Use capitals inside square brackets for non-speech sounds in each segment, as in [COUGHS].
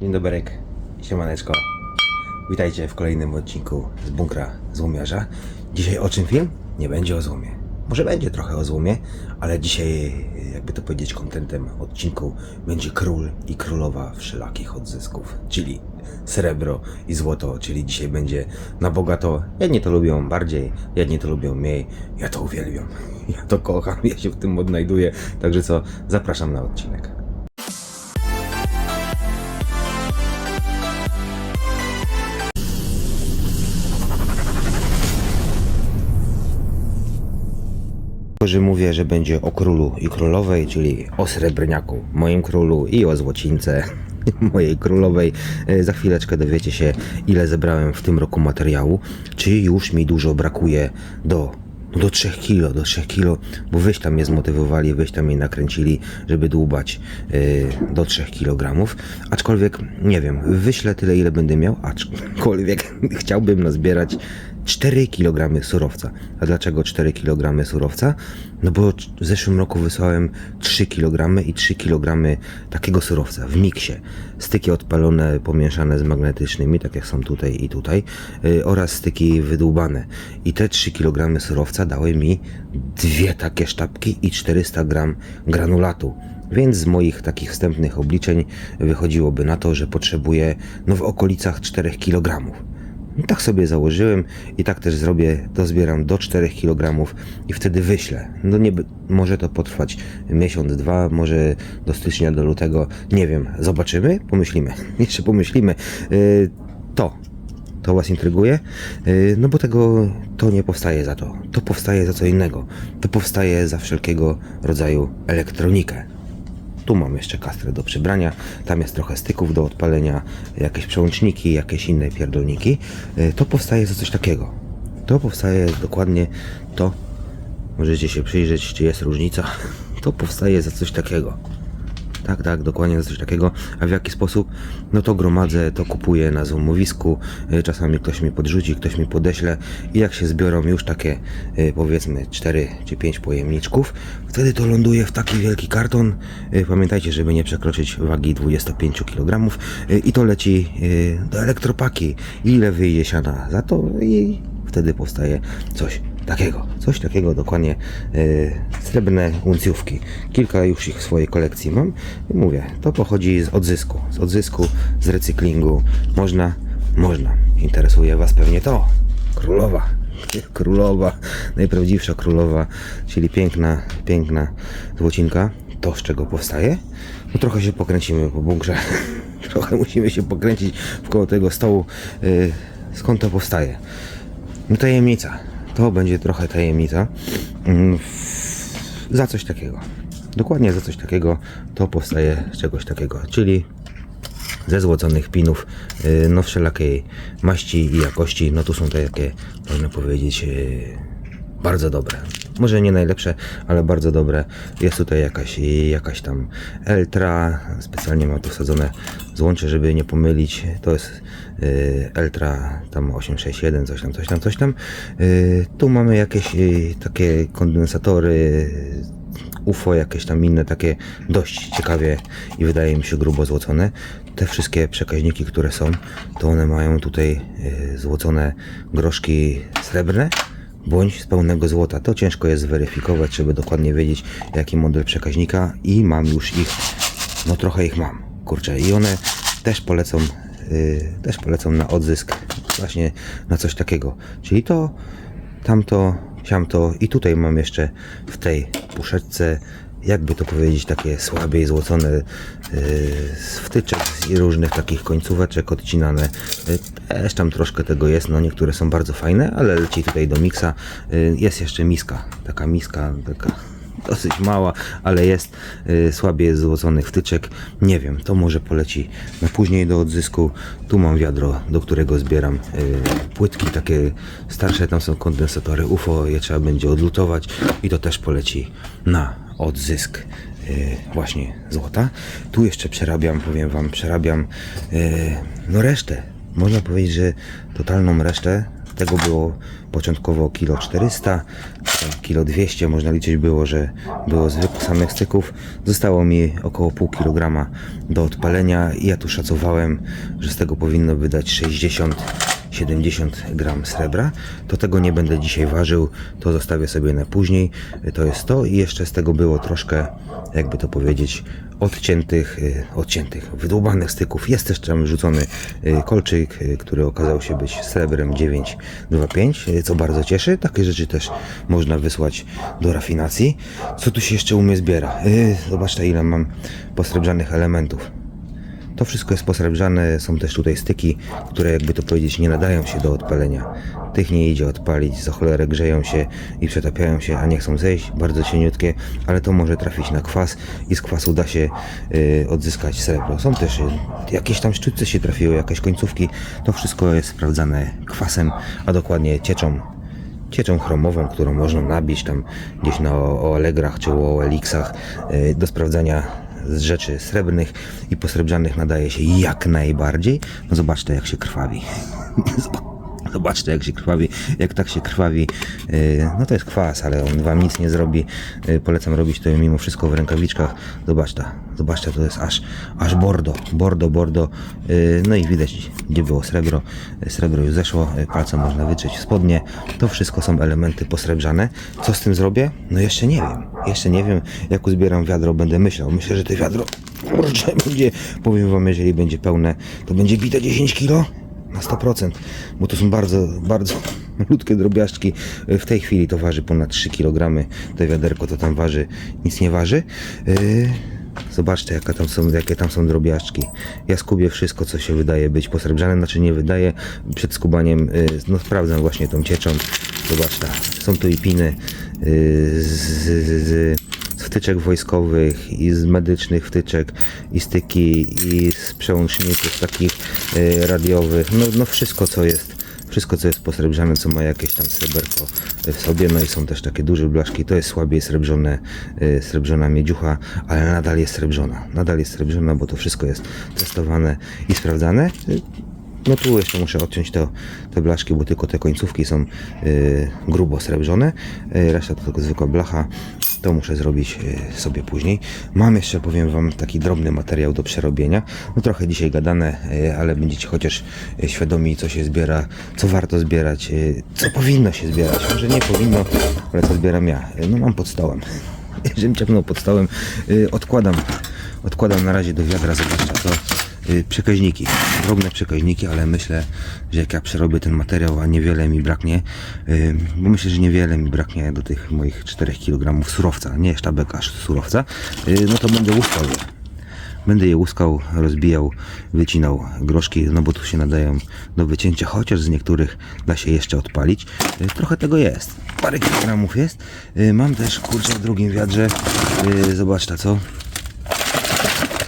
Dzień dobry, siemaneczko. Witajcie w kolejnym odcinku z bunkra Złomiarza. Dzisiaj o czym film? Nie będzie o złomie. Może będzie trochę o złomie, ale dzisiaj, jakby to powiedzieć, kontentem odcinku będzie król i królowa wszelakich odzysków, czyli srebro i złoto, czyli dzisiaj będzie na bogato. Jedni to lubią bardziej, jedni to lubią mniej. Ja to uwielbiam. Ja to kocham, ja się w tym odnajduję. Także co, zapraszam na odcinek. Że mówię, że będzie o królu i królowej, czyli o srebrniaku, moim królu i o złocińce [LAUGHS] mojej królowej. E, Za chwileczkę dowiecie się, ile zebrałem w tym roku materiału, czy już mi dużo brakuje do do 3 kilo, do 3 kilo, bo wyś tam mnie zmotywowali, wyś tam mnie nakręcili, żeby dłubać e, do 3 kg. Aczkolwiek, nie wiem, wyślę tyle, ile będę miał, aczkolwiek [LAUGHS] chciałbym nazbierać 4 kg surowca. A dlaczego 4 kg surowca? No bo w zeszłym roku wysłałem 3 kg i 3 kg takiego surowca w miksie. Styki odpalone, pomieszane z magnetycznymi, tak jak są tutaj i tutaj, yy, oraz styki wydłubane. I te 3 kg surowca dały mi dwie takie sztabki i 400 gram granulatu. Więc z moich takich wstępnych obliczeń wychodziłoby na to, że potrzebuję no w okolicach 4 kg. Tak sobie założyłem i tak też zrobię, dozbieram do 4 kg i wtedy wyślę. No nie, może to potrwać miesiąc, dwa, może do stycznia, do lutego, nie wiem, zobaczymy, pomyślimy, [LAUGHS] jeszcze pomyślimy. Yy, to, to Was intryguje? Yy, no bo tego, to nie powstaje za to, to powstaje za co innego. To powstaje za wszelkiego rodzaju elektronikę. Tu mam jeszcze kastrę do przebrania, tam jest trochę styków do odpalenia, jakieś przełączniki, jakieś inne pierdolniki. Y, To powstaje za coś takiego. To powstaje dokładnie to. Możecie się przyjrzeć, czy jest różnica. [LAUGHS] To powstaje za coś takiego. Tak, tak, dokładnie coś takiego. A w jaki sposób? No to gromadzę, to kupuję na złomowisku. Y, Czasami ktoś mi podrzuci, ktoś mi podeśle i jak się zbiorą już takie y, powiedzmy 4 czy 5 pojemniczków, wtedy to ląduje w taki wielki karton. Y, Pamiętajcie, żeby nie przekroczyć wagi 25 kg i to leci do elektropaki. Ile wyjdzie siana za to i wtedy powstaje coś takiego. Coś takiego dokładnie y, srebrne uncjówki. Kilka już ich w swojej kolekcji mam. I mówię, to pochodzi z odzysku. Z odzysku, z recyklingu. Można, można. Interesuje Was pewnie to. Królowa. [LAUGHS] Królowa, najprawdziwsza królowa, czyli piękna, piękna złocinka. To z czego powstaje? No trochę się pokręcimy po bunkrze. [LAUGHS] trochę musimy się pokręcić wkoło tego stołu. Y, skąd to powstaje? No tajemnica. To będzie trochę tajemnica. Mm, Za coś takiego. Dokładnie za coś takiego to powstaje z czegoś takiego. Czyli ze złoconych pinów, y, no wszelakiej maści i jakości. No tu są takie, można powiedzieć, y, bardzo dobre. Może nie najlepsze, ale bardzo dobre. Jest tutaj jakaś, jakaś tam Eltra, specjalnie mam tu wsadzone złącze, żeby nie pomylić. To jest y, Eltra tam 861, coś tam, coś tam, coś tam. Y, tu mamy jakieś y, takie kondensatory, UFO, jakieś tam inne takie dość ciekawie i wydaje mi się grubo złocone. Te wszystkie przekaźniki, które są, to one mają tutaj y, złocone groszki srebrne bądź z pełnego złota. To ciężko jest zweryfikować, żeby dokładnie wiedzieć jaki model przekaźnika i mam już ich, no trochę ich mam, kurczę i one też polecą, y, też polecą na odzysk właśnie na coś takiego. Czyli to, tamto, siamto i tutaj mam jeszcze w tej puszeczce jakby to powiedzieć, takie słabiej złocone yy, z wtyczek i różnych takich końcóweczek odcinane. Yy, też tam troszkę tego jest, no niektóre są bardzo fajne, ale leci tutaj do miksa. Yy, jest jeszcze miska, taka miska, taka [LAUGHS] dosyć mała, ale jest yy, słabiej złoconych wtyczek. Nie wiem, to może poleci na później do odzysku. Tu mam wiadro, do którego zbieram płytki takie starsze, tam są kondensatory UFO, je trzeba będzie odlutować i to też poleci na odzysk yy, właśnie złota. Tu jeszcze przerabiam, powiem Wam, przerabiam yy, no resztę. Można powiedzieć, że totalną resztę Tego było początkowo kilo 400, potem kilo 200, można liczyć było, że było zwykłych samych styków. Zostało mi około pół kilograma do odpalenia i ja tu szacowałem, że z tego powinno wydać 60 70 gram srebra. To tego nie będę dzisiaj ważył, to zostawię sobie na później. To jest to i jeszcze z tego było troszkę, jakby to powiedzieć, odciętych, y, odciętych, wydłubanych styków. Jest też tam rzucony y, kolczyk, y, który okazał się być srebrem 925, y, co bardzo cieszy. Takie rzeczy też można wysłać do rafinacji. Co tu się jeszcze u mnie zbiera? Zobaczcie ile mam posrebrzanych elementów. To wszystko jest posrebrzane, są też tutaj styki, które jakby to powiedzieć nie nadają się do odpalenia. Tych nie idzie odpalić, za cholerę grzeją się i przetapiają się, a nie chcą zejść, bardzo cieniutkie, ale to może trafić na kwas i z kwasu da się y, odzyskać srebro. Są też y, jakieś tam szczytce się trafiły, jakieś końcówki, to wszystko jest sprawdzane kwasem, a dokładnie cieczą cieczą chromową, którą można nabić tam gdzieś na o- OLEGrach czy OLX-ach y, do sprawdzania z rzeczy srebrnych i posrebrzanych nadaje się jak najbardziej. No zobaczcie jak się krwawi. [LAUGHS] Zobaczcie jak się krwawi, jak tak się krwawi, yy, no to jest kwas, ale on wam nic nie zrobi. Yy, polecam robić to mimo wszystko w rękawiczkach. Zobaczcie, zobaczcie, to jest aż, aż bordo, bordo, bordo. Yy, no i widać, gdzie było srebro. Srebro już zeszło, palcem można wytrzeć w spodnie. To wszystko są elementy posrebrzane. Co z tym zrobię? No jeszcze nie wiem. Jeszcze nie wiem, jak uzbieram wiadro, będę myślał. Myślę, że to wiadro, kurczę, będzie, powiem wam, jeżeli będzie pełne, to będzie bite 10 kilo na 100%, bo to są bardzo, bardzo [LAUGHS] malutkie drobiażdżki. W tej chwili to waży ponad 3 kg. To wiaderko to tam waży, nic nie waży. Yy, Zobaczcie, jaka tam są, jakie tam są drobiażdżki. Ja skubię wszystko, co się wydaje być posrebrzane, znaczy nie wydaje. Przed skubaniem, yy, no sprawdzam właśnie tą cieczą. Zobaczcie, są tu i piny yy, z, z, z wtyczek wojskowych i z medycznych wtyczek i styki i z przełączników takich y, radiowych, no, no wszystko co jest wszystko co jest posrebrzane, co ma jakieś tam sreberko w sobie, no i są też takie duże blaszki, to jest słabiej srebrzone, y, srebrzona miedziucha, ale nadal jest srebrzona, nadal jest srebrzona, bo to wszystko jest testowane i sprawdzane. Y, no tu jeszcze muszę odciąć to, te blaszki, bo tylko te końcówki są grubo srebrzone. Reszta to tylko zwykła blacha. To muszę zrobić y, sobie później. Mam jeszcze, powiem Wam, taki drobny materiał do przerobienia. No trochę dzisiaj gadane, y, ale będziecie chociaż y, świadomi, co się zbiera, co warto zbierać, co powinno się zbierać. Może nie powinno, ale co zbieram ja. No mam pod stołem. [LAUGHS] Żebym ciągnął pod stołem, odkładam, odkładam na razie do wiadra, zobaczcie to y, przekaźniki, drobne przekaźniki, ale myślę, że jak ja przerobię ten materiał, a niewiele mi braknie, y, bo myślę, że niewiele mi braknie do tych moich 4 kg surowca, nie sztabek aż surowca, y, no to będę łuskał je. Będę je łuskał, rozbijał, wycinał groszki, no bo tu się nadają do wycięcia, chociaż z niektórych da się jeszcze odpalić. Y, Trochę tego jest. Parę kilogramów jest. Y, Mam też, kurczę, w drugim wiadrze, y, zobaczcie co,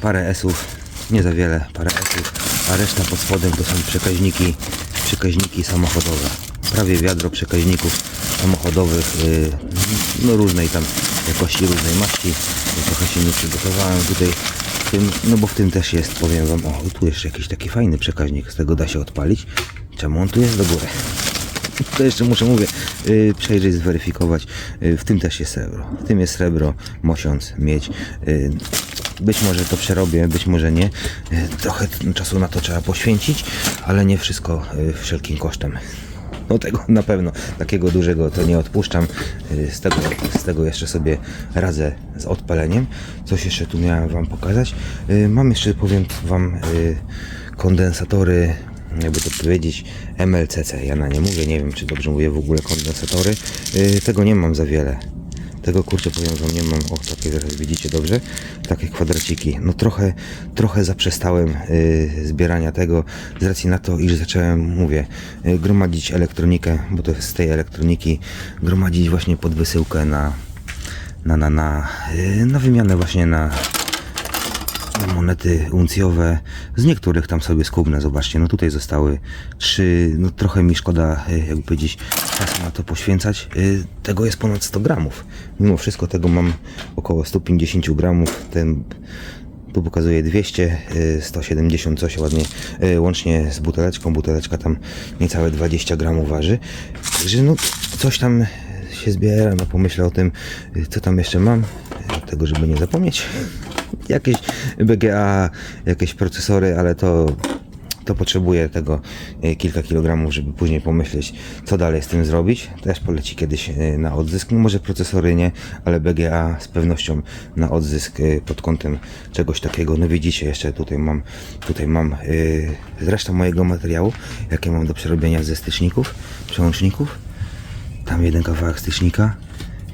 parę esów, nie za wiele, parę esów, a reszta pod spodem to są przekaźniki, przekaźniki samochodowe. Prawie wiadro przekaźników samochodowych, yy, no różnej tam jakości, różnej maści. Trochę się nie przygotowałem tutaj w tym, no bo w tym też jest, powiem wam, o tu jeszcze jakiś taki fajny przekaźnik, z tego da się odpalić. Czemu on tu jest do góry? [LAUGHS] To jeszcze muszę, mówię, yy, przejrzeć, zweryfikować. Yy, w tym też jest srebro. W tym jest srebro, mosiąc, miedź. Yy, być może to przerobię, być może nie. Yy, trochę czasu na to trzeba poświęcić, ale nie wszystko yy, wszelkim kosztem. No tego na pewno, takiego dużego to nie odpuszczam. Yy, Z tego, z tego jeszcze sobie radzę z odpaleniem. Coś jeszcze tu miałem Wam pokazać. Mam jeszcze, powiem Wam, kondensatory jakby to powiedzieć, MLCC. Ja na nie mówię, nie wiem czy dobrze mówię w ogóle kondensatory. Tego nie mam za wiele. Tego kurczę powiem wam nie mam. O, takie zaraz widzicie dobrze. Takie kwadraciki. No trochę, trochę zaprzestałem yy, zbierania tego z racji na to, iż zacząłem, mówię, yy, gromadzić elektronikę, bo to z tej elektroniki, gromadzić właśnie pod wysyłkę na na, na, na, yy, na wymianę właśnie na monety uncjowe. Z niektórych tam sobie skubnę, zobaczcie, no tutaj zostały trzy, no trochę mi szkoda, y, jakby powiedzieć, czasu na to poświęcać. Y, Tego jest ponad 100 gramów. Mimo wszystko tego mam około 150 gramów. Ten Tu pokazuje 200, y, 170 coś ładnie, łącznie z buteleczką. Buteleczka tam niecałe 20 gramów waży. Także no, coś tam się zbiera, no pomyślę o tym, co tam jeszcze mam, tego żeby nie zapomnieć. Jakieś BGA, jakieś procesory, ale to to potrzebuję tego e, kilka kilogramów, żeby później pomyśleć, co dalej z tym zrobić. Też poleci kiedyś e, na odzysk. No może procesory nie, ale BGA z pewnością na odzysk e, pod kątem czegoś takiego. No widzicie, jeszcze tutaj mam, tutaj mam resztę mojego materiału, jakie mam do przerobienia ze styczników, przełączników. Tam jeden kawałek stycznika,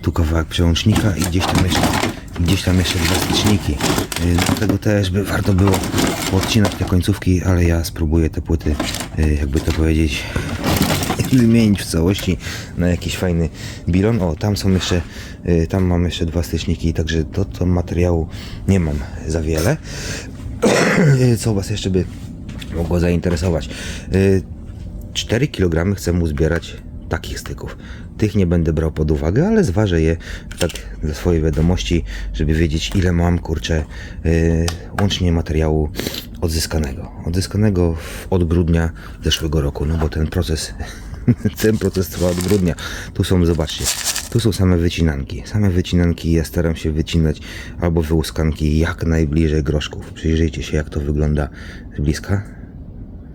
tu kawałek przełącznika i gdzieś tam jeszcze, gdzieś tam jeszcze dwa styczniki. Yy, Do tego też by warto było odcinać te końcówki, ale ja spróbuję te płyty, yy, jakby to powiedzieć, [LAUGHS] wymienić w całości na jakiś fajny bilon. O, tam są jeszcze, yy, tam mam jeszcze dwa styczniki, także do to materiału nie mam za wiele. [COUGHS] Co Was jeszcze by mogło zainteresować? Yy, 4 kg chcę mu zbierać takich styków. Tych nie będę brał pod uwagę, ale zważę je tak dla swojej wiadomości, żeby wiedzieć ile mam, kurczę, yy, łącznie materiału odzyskanego. Odzyskanego od grudnia zeszłego roku, no bo ten proces, [LAUGHS] ten proces trwa od grudnia. Tu są, zobaczcie, tu są same wycinanki. Same wycinanki ja staram się wycinać albo wyłuskanki jak najbliżej groszków. Przyjrzyjcie się jak to wygląda z bliska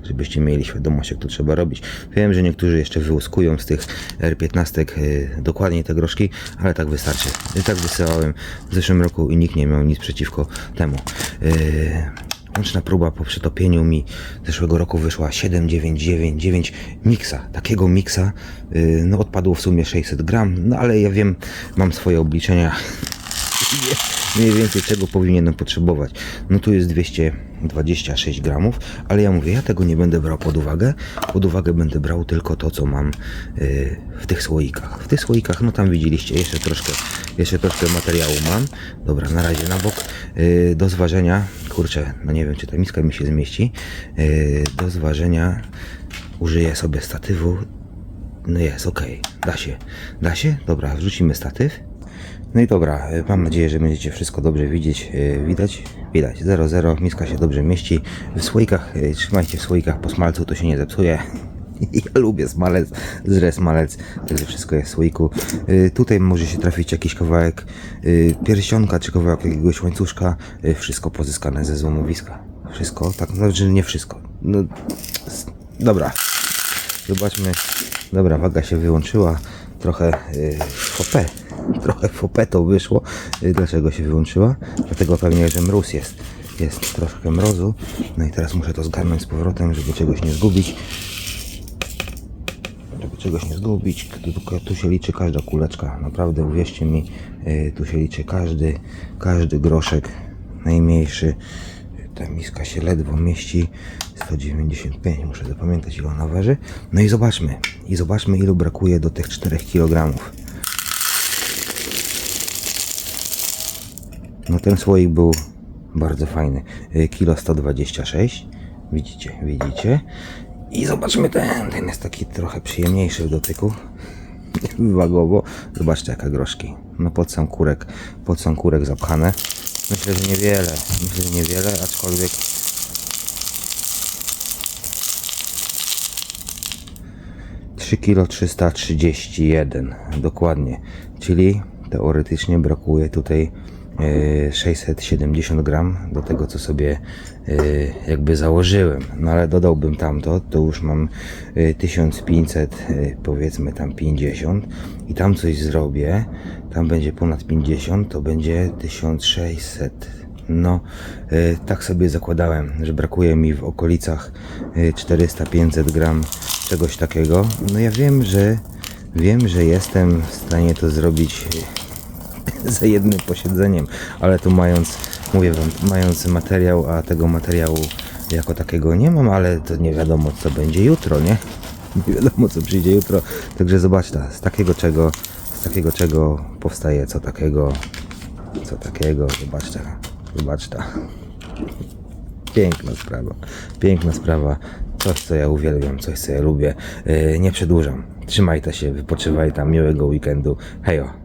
żebyście mieli świadomość, jak to trzeba robić. Wiem, że niektórzy jeszcze wyłuskują z tych R15 y, dokładnie te groszki, ale tak wystarczy. Tak wysyłałem w zeszłym roku i nikt nie miał nic przeciwko temu. Y, Łączna próba po przetopieniu mi zeszłego roku wyszła 7999 miksa. Takiego miksa y, no, odpadło w sumie 600 gram, no ale ja wiem, mam swoje obliczenia [LAUGHS] mniej więcej czego powinienem potrzebować. No tu jest 226 gramów, ale ja mówię, ja tego nie będę brał pod uwagę. Pod uwagę będę brał tylko to, co mam y, w tych słoikach. W tych słoikach, no tam widzieliście, jeszcze troszkę, jeszcze troszkę materiału mam. Dobra, na razie na bok. Y, do zważenia, kurczę, no nie wiem, czy ta miska mi się zmieści. Y, do zważenia użyję sobie statywu. No jest, okej, da się. Da się? Dobra, wrzucimy statyw. No i dobra, e, mam nadzieję, że będziecie wszystko dobrze widzieć. E, Widać? Widać. 0,0, miska się dobrze mieści. W słoikach, e, trzymajcie w słoikach po smalcu, to się nie zepsuje. [LAUGHS] Ja lubię smalec, zrę smalec, także wszystko jest w słoiku. Tutaj może się trafić jakiś kawałek pierścionka, czy kawałek jakiegoś łańcuszka. Wszystko pozyskane ze złomowiska. Wszystko, tak, znaczy nie wszystko. No, dobra, Zobaczmy. Dobra, waga się wyłączyła. Trochę yy, fopę. Trochę fopę to wyszło. Y, dlaczego się wyłączyła? Dlatego pewnie, że mróz jest. Jest troszkę mrozu. No i teraz muszę to zgarnąć z powrotem, żeby czegoś nie zgubić. Żeby czegoś nie zgubić. Tu, tu, się liczy każda kuleczka. Naprawdę uwierzcie mi, yy, tu się liczy każdy, każdy groszek. Najmniejszy. Ta miska się ledwo mieści. 195, muszę zapamiętać ile ona waży. No i zobaczmy. I zobaczmy ilu brakuje do tych 4 kg. No ten słoik był bardzo fajny. Y, Kilo 126. Widzicie, widzicie. I zobaczmy ten. Ten jest taki trochę przyjemniejszy w dotyku. [LAUGHS] Wagowo. Zobaczcie jaka groszki. No pod sam kurek, pod sam kurek zapchane. Myślę, że niewiele. Myślę, że niewiele, aczkolwiek 3 kg 331 dokładnie, czyli teoretycznie brakuje tutaj 670 gram do tego co sobie e, jakby założyłem, no ale dodałbym tamto, to już mam e, 1500 e, powiedzmy tam 50 i tam coś zrobię, tam będzie ponad 50, to będzie 1600 no, tak sobie zakładałem, że brakuje mi w okolicach y, 400-500 gram czegoś takiego. No ja wiem, że wiem, że jestem w stanie to zrobić [LAUGHS] za jednym posiedzeniem, ale tu mając, mówię wam, mając materiał, a tego materiału jako takiego nie mam, ale to nie wiadomo co będzie jutro, nie? [LAUGHS] Nie wiadomo co przyjdzie jutro, także zobaczcie, z takiego czego, z takiego czego powstaje co takiego, co takiego, zobaczcie, zobaczcie. [LAUGHS] Piękna sprawa, piękna sprawa, coś co ja uwielbiam, coś co ja lubię. Yy, nie przedłużam, trzymajcie się, wypoczywaj tam, miłego weekendu, hejo.